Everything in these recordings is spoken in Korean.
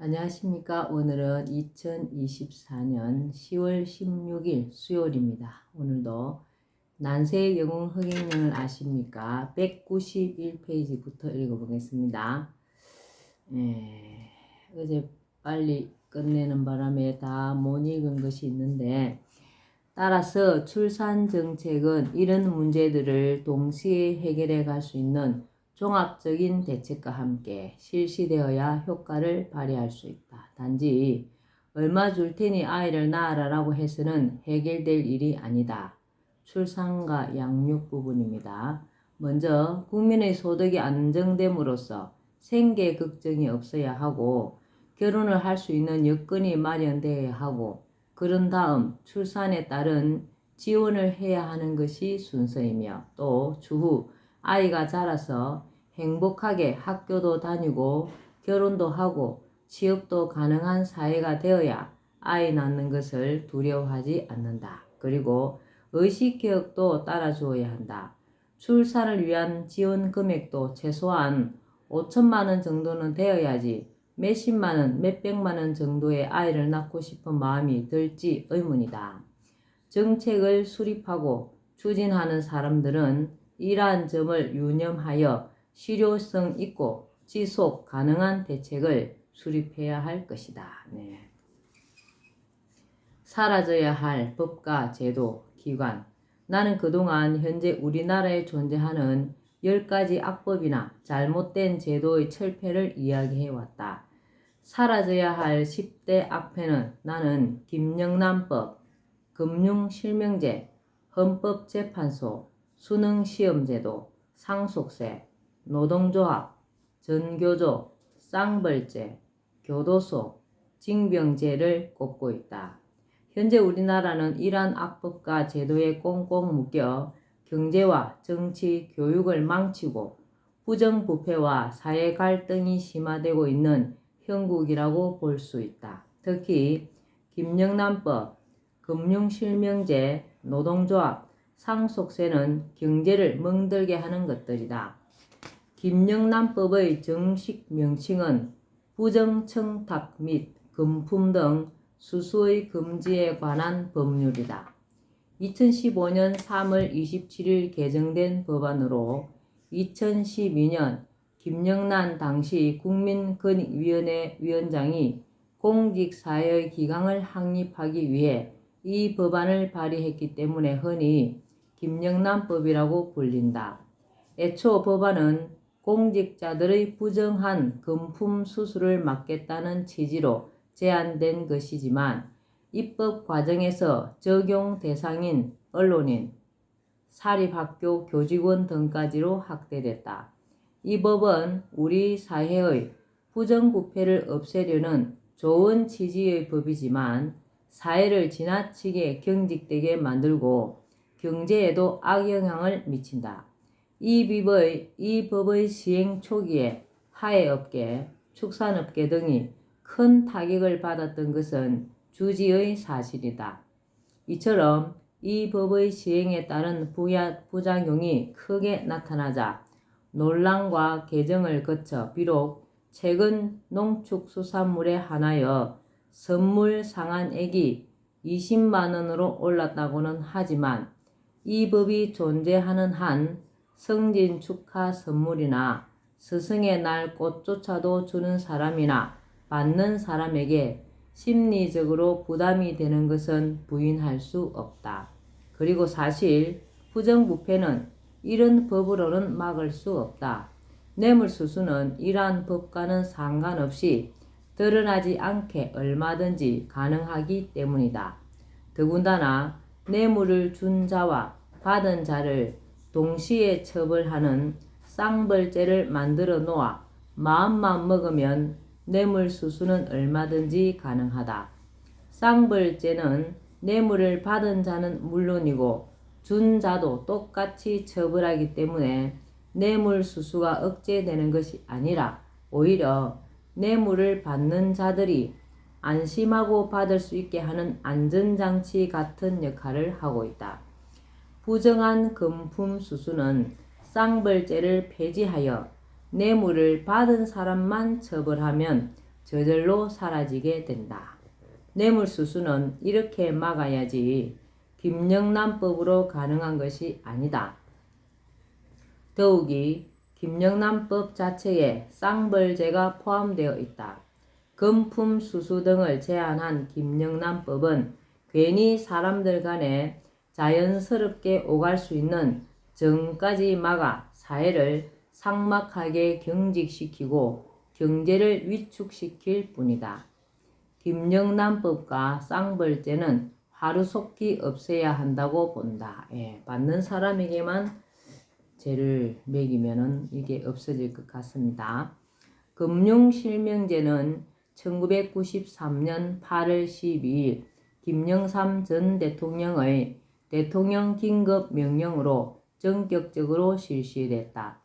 안녕하십니까. 오늘은 2024년 10월 16일 수요일입니다. 오늘도 난세의 영웅 흥행령을 아십니까? 191페이지부터 읽어보겠습니다. 예, 어제 빨리 끝내는 바람에 다 못 읽은 것이 있는데 따라서 출산 정책은 이런 문제들을 동시에 해결해 갈 수 있는 종합적인 대책과 함께 실시되어야 효과를 발휘할 수 있다. 단지 얼마 줄 테니 아이를 낳아라라고 해서는 해결될 일이 아니다. 출산과 양육 부분입니다. 먼저 국민의 소득이 안정됨으로써 생계 걱정이 없어야 하고 결혼을 할 수 있는 여건이 마련되어야 하고 그런 다음 출산에 따른 지원을 해야 하는 것이 순서이며 또 추후 아이가 자라서 행복하게 학교도 다니고 결혼도 하고 취업도 가능한 사회가 되어야 아이 낳는 것을 두려워하지 않는다. 그리고 의식교육도 따라주어야 한다. 출산을 위한 지원 금액도 최소한 5천만 원 정도는 되어야지 몇십만 원, 몇백만 원 정도의 아이를 낳고 싶은 마음이 들지 의문이다. 정책을 수립하고 추진하는 사람들은 이러한 점을 유념하여 실효성 있고 지속 가능한 대책을 수립해야 할 것이다. 네. 사라져야 할 법과 제도, 기관. 나는 그동안 현재 우리나라에 존재하는 10가지 악법이나 잘못된 제도의 철폐를 이야기해왔다. 사라져야 할 10대 악패는 나는 김영란법, 금융실명제, 헌법재판소, 수능 시험제도, 상속세, 노동조합, 전교조, 쌍벌제, 교도소, 징병제를 꼽고 있다. 현재 우리나라는 이러한 악법과 제도에 꽁꽁 묶여 경제와 정치, 교육을 망치고 부정부패와 사회 갈등이 심화되고 있는 형국이라고 볼 수 있다. 특히 김영란법, 금융실명제, 노동조합, 상속세는 경제를 멍들게 하는 것들이다. 김영란법의 정식 명칭은 부정청탁 및 금품 등 수수의 금지에 관한 법률이다. 2015년 3월 27일 개정된 법안으로 2012년 김영란 당시 국민권익위원회 위원장이 공직사회의 기강을 확립하기 위해 이 법안을 발의했기 때문에 흔히 김영란법이라고 불린다. 애초 법안은 공직자들의 부정한 금품 수수를 막겠다는 취지로 제안된 것이지만 입법 과정에서 적용 대상인 언론인, 사립학교 교직원 등까지로 확대됐다. 이 법은 우리 사회의 부정부패를 없애려는 좋은 취지의 법이지만 사회를 지나치게 경직되게 만들고 경제에도 악영향을 미친다. 이 법의, 이 법의 시행 초기에 하해업계, 축산업계 등이 큰 타격을 받았던 것은 주지의 사실이다. 이처럼 이 법의 시행에 따른 부야, 부작용이 크게 나타나자 논란과 개정을 거쳐 비록 최근 농축수산물에 한하여 선물 상한액이 20만원으로 올랐다고는 하지만 이 법이 존재하는 한 성진 축하 선물이나 스승의 날 꽃조차도 주는 사람이나 받는 사람에게 심리적으로 부담이 되는 것은 부인할 수 없다. 그리고 사실 부정부패는 이런 법으로는 막을 수 없다. 뇌물수수는 이러한 법과는 상관없이 드러나지 않게 얼마든지 가능하기 때문이다. 더군다나 뇌물을 준 자와 받은 자를 동시에 처벌하는 쌍벌죄를 만들어 놓아 마음만 먹으면 뇌물 수수는 얼마든지 가능하다. 쌍벌죄는 뇌물을 받은 자는 물론이고 준 자도 똑같이 처벌하기 때문에 뇌물 수수가 억제되는 것이 아니라 오히려 뇌물을 받는 자들이 안심하고 받을 수 있게 하는 안전장치 같은 역할을 하고 있다. 부정한 금품 수수는 쌍벌죄를 폐지하여 뇌물을 받은 사람만 처벌하면 저절로 사라지게 된다. 뇌물 수수는 이렇게 막아야지 김영란법으로 가능한 것이 아니다. 더욱이 김영란법 자체에 쌍벌제가 포함되어 있다. 금품 수수 등을 제한한 김영란법은 괜히 사람들 간에 자연스럽게 오갈 수 있는 정까지 막아 사회를 삭막하게 경직시키고 경제를 위축시킬 뿐이다. 김영란법과 쌍벌제는 하루속히 없애야 한다고 본다. 예, 받는 사람에게만 죄를 매기면은 이게 없어질 것 같습니다. 금융실명제는 1993년 8월 12일 김영삼 전 대통령의 대통령 긴급 명령으로 전격적으로 실시됐다.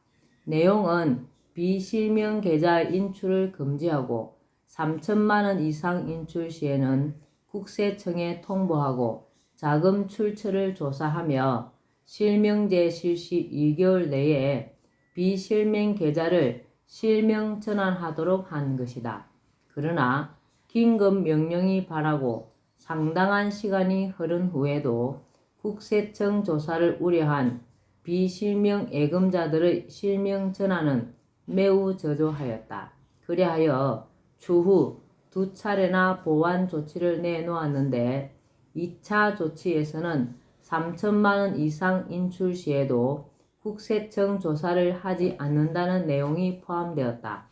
내용은 비실명 계좌 인출을 금지하고 3천만 원 이상 인출 시에는 국세청에 통보하고 자금 출처를 조사하며 실명제 실시 2개월 내에 비실명 계좌를 실명 전환하도록 한 것이다. 그러나 긴급 명령이 바라고 상당한 시간이 흐른 후에도 국세청 조사를 우려한 비실명 예금자들의 실명 전환은 매우 저조하였다. 그리하여 추후 두 차례나 보완 조치를 내놓았는데 2차 조치에서는 3천만 원 이상 인출 시에도 국세청 조사를 하지 않는다는 내용이 포함되었다.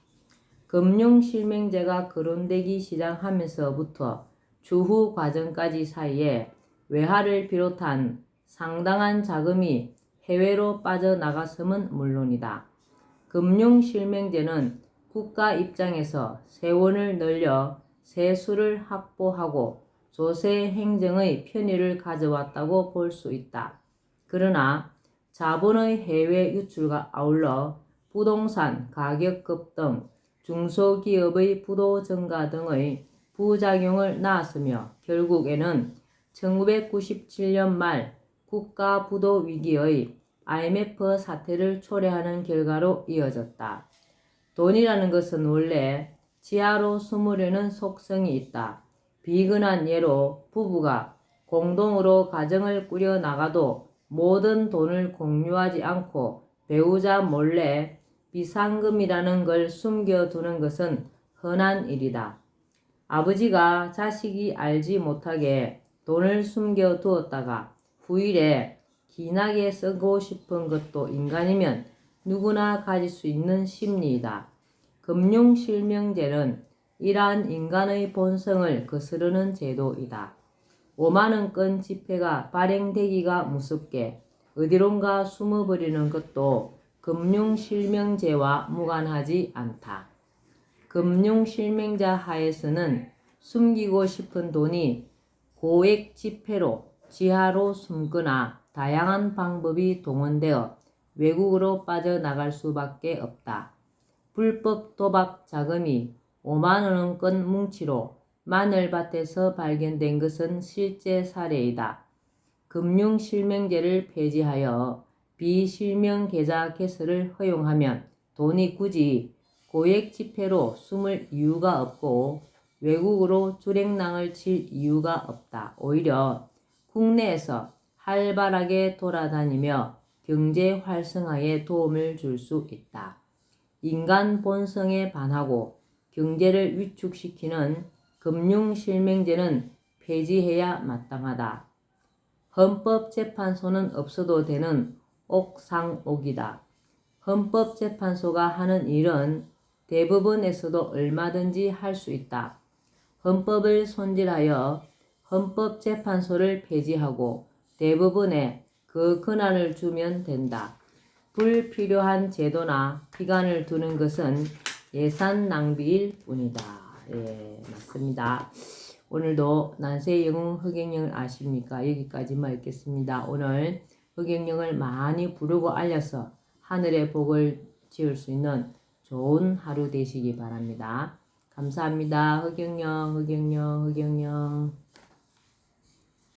금융실명제가 거론되기 시작하면서부터 추후 과정까지 사이에 외화를 비롯한 상당한 자금이 해외로 빠져나갔음은 물론이다. 금융실명제는 국가 입장에서 세원을 늘려 세수를 확보하고 조세 행정의 편의를 가져왔다고 볼 수 있다. 그러나 자본의 해외 유출과 아울러 부동산 가격 급 등, 중소기업의 부도 증가 등의 부작용을 낳았으며 결국에는 1997년 말 국가 부도 위기의 IMF 사태를 초래하는 결과로 이어졌다. 돈이라는 것은 원래 지하로 숨으려는 속성이 있다. 비근한 예로 부부가 공동으로 가정을 꾸려 나가도 모든 돈을 공유하지 않고 배우자 몰래 비상금이라는 걸 숨겨두는 것은 흔한 일이다. 아버지가 자식이 알지 못하게 돈을 숨겨 두었다가 후일에 기나게 쓰고 싶은 것도 인간이면 누구나 가질 수 있는 심리이다. 금융실명제는 이러한 인간의 본성을 거스르는 제도이다. 5만원권 지폐가 발행되기가 무섭게 어디론가 숨어버리는 것도 금융실명제와 무관하지 않다. 금융실명자 하에서는 숨기고 싶은 돈이 고액 지폐로 지하로 숨거나 다양한 방법이 동원되어 외국으로 빠져나갈 수밖에 없다. 불법 도박 자금이 5만원권 뭉치로 마늘밭에서 발견된 것은 실제 사례이다. 금융실명제를 폐지하여 비실명 계좌 개설을 허용하면 돈이 굳이 고액 지폐로 숨을 이유가 없고 외국으로 주랭랑을 칠 이유가 없다. 오히려 국내에서 활발하게 돌아다니며 경제 활성화에 도움을 줄 수 있다. 인간 본성에 반하고 경제를 위축시키는 금융실명제는 폐지해야 마땅하다. 헌법재판소는 없어도 되는 옥상옥이다. 헌법재판소가 하는 일은 대부분에서도 얼마든지 할 수 있다. 헌법을 손질하여 헌법재판소를 폐지하고 대부분의 그 권한을 주면 된다. 불필요한 제도나 기간을 두는 것은 예산 낭비일 뿐이다. 예, 맞습니다. 오늘도 난세 영웅 흑행령을 아십니까? 여기까지만 읽겠습니다. 오늘 흑행령을 많이 부르고 알려서 하늘의 복을 지을 수 있는 좋은 하루 되시기 바랍니다. 감사합니다. 흑영령, 흑영령, 흑영령.